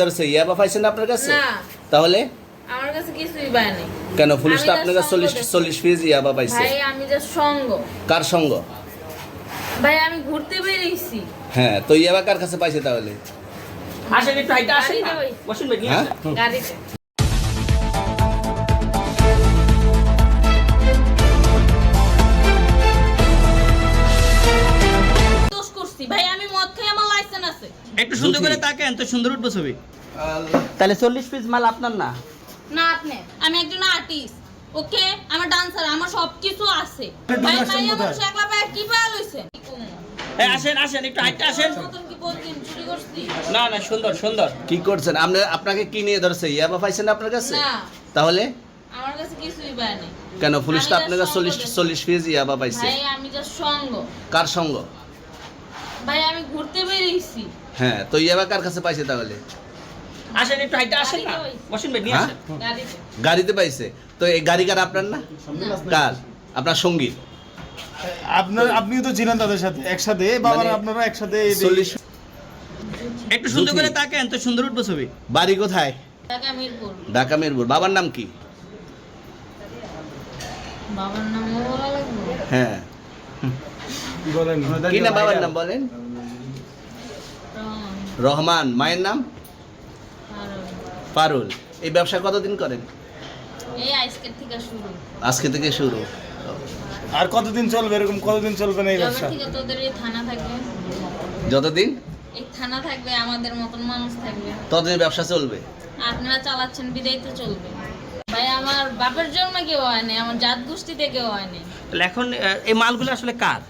ধরছে ইয়াবা পাইছেন আপনার কাছে? তাহলে? আমার কাছে কিছুই কেন আপনার কাছে তার চল্লিশ সঙ্গ দেখছি। চল্লিশ ইয়াবা পাইছে। ভাই আমি যে সঙ্গ। কার সঙ্গ? ভাই আমি ঘুরতে বেরিয়েছি। হ্যাঁ তো ইয়াবা কার কাছে পাইছে তাহলে? আসেন একটু হাইটা আসেন। বসুন ভাই নিয়ে হ্যাঁ? গাড়িতে। একটু সুন্দর করে। তাকেন তো সুন্দর উঠবো ছবি। তাহলে চল্লিশ পিস মাল আপনার না? না আপনি। আমি একজন আর্টিস্ট ওকে আমার ডান্সার আমার সবকিছু আছে। ভাই ভাই আমার একলা ভাই কি পায়া লইছেন? এই আসেন আসেন একটু হাইটা আসেন। মতন কি বলছেন চুরি করছি। না না সুন্দর সুন্দর। কি করছেন? আপনি আপনাকে কি নিয়ে ধরছে? ইয়াবা পাইছেন আপনার কাছে? না। তাহলে? আমার কাছে কিছুই পায় নাই। কেন পুলিশটা আমি আপনার কাছে চল্লিশ। চল্লিশ পিস ইয়াবা পাইছে? ভাই আমি যা সঙ্গ। কার সঙ্গ? ভাই আমি ঘুরতে বেরিয়েছি। হ্যাঁ তো ইয়াবা কার কাছে পাইছে তাহলে? আসেন একটু হাইটা আসেন না। ভাই নিয়ে হ্যাঁ? আসেন। গাড়িতে। গাড়িতে পাইছে। তো এই গাড়ি কার আপনার না? কার? আপনার সঙ্গী। আপনার আপনিও তো ছিলেন তাদের সাথে একসাথে বাবার মানে আপনারা একসাথে একটু সুন্দর করে তাকেন তো সুন্দর উঠবো ছবি। বাড়ি কোথায়? ঢাকা মিরপুর। ঢাকা মিরপুর। বাবার নাম কি? বাবার নাম হ্যাঁ। বলেন? কি নাম বাবার নাম বলেন? রহমান, মায়ের নাম? পারুল এই ব্যবসা কতদিন করেন? এই আইসকের থেকে শুরু। আজকে থেকে শুরু। আর কতদিন চলবে এরকম? কতদিন চলবে না এই ব্যবসা? তোদের এই থানা থাকবে। যতদিন? এই থানা থাকবে আমাদের মতন মানুষ থাকবে। ততদিন ব্যবসা চলবে? আপনারা চালাচ্ছেন বিদায় তো চলবে। ভাই আমার বাপের জন্ম কেউ হয় নাই আমার জাত গোষ্ঠীতে কেউ হয় নাই। তাহলে এখন এই মালগুলো আসলে কার?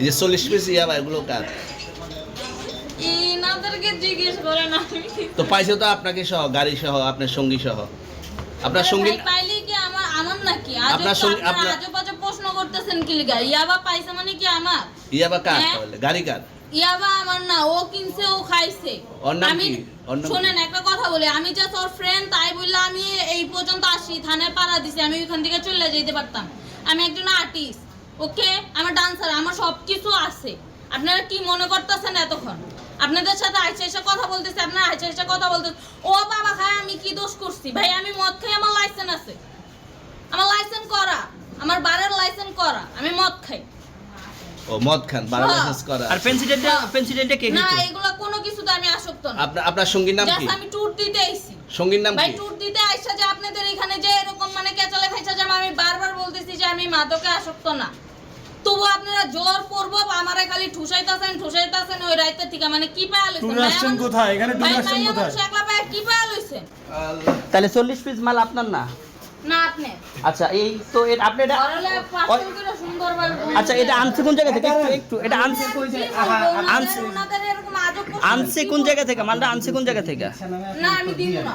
এই যে চল্লিশ পিস ইয়াবা এগুলো কার? জিজ্ঞেস করেন আমি তো পাইছে তো আপনাকে সহ গাড়ি সহ আপনার সঙ্গী সহ। আপনার সঙ্গী ভাই কি আমার আমার নাকি? আপনার তো আপনার- আজব আজব প্রশ্ন করতেছেন কি লিগা? ইয়াবা পাইছে মানে কি আমার? ইয়াবা কার? তাহলে? গাড়ি কার? ইয়াবা আমার না ও কিনছে ও খাইছে। আমি কি? ওর নাম শুনেন একটা কথা বলি। আমি যে তোর ফ্রেন্ড তাই বললে আমি এই পর্যন্ত আসি। থানায় পাড়া দিছি আমি ওইখান থেকে চলে যেতে পারতাম। আমি একজন আর্টিস্ট ওকে আমার ডান্সার আমার সব কিছু আছে। আপনারা কি মনে করতেছেন এতক্ষণ? আপনাদের সাথে আইসা এসে কথা বলতেছে আপনারা আইসা এসে কথা বলতেছে। ও বাবা খায় আমি কি দোষ করছি? ভাই আমি মদ খাই আমার লাইসেন্স আছে। আমার লাইসেন্স করা আমার বারের লাইসেন্স করা আমি মদ খাই। ও মদ খান বারো হ্যাঁ। লাইসেন্স করা। আর পেন্সিডেন্টে হ্যাঁ। পেন্সিডেন্টে কে না এগুলো কোনো কিছুতে আমি আসক্ত না। আপনার আপনার সঙ্গীর নাম কি? আমি ট্যুর দিতে আইছি। সঙ্গীর নাম ভাই কি? ট্যুর দিতে আইসা যে আপনাদের এখানে যে এরকম মানে কেচালে খাইছা যে আমি বারবার বলতেছি যে আমি মাদকে আসক্ত না। তবু আপনারা জোর করব আমার খালি ঠুসাইতাছেন ঠুসাইতাছেন ওই রাইতে থেকে মানে কি পায়া লইছেন? কোথায়? এখানে কোথায়? একলা পায়া কি পায়া লইছেন? তাহলে চল্লিশ পিস মাল আপনার না? না আপনি। আচ্ছা এই তো এর আপনি এটা আচ্ছা এটা আনছে কোন জায়গা থেকে? একটু একটু এটা আনছে আনছে। এরকম আজব প্রশ্ন। আনছে কোন জায়গা থেকে? মালটা আনছে কোন জায়গা থেকে? না আমি দিব না।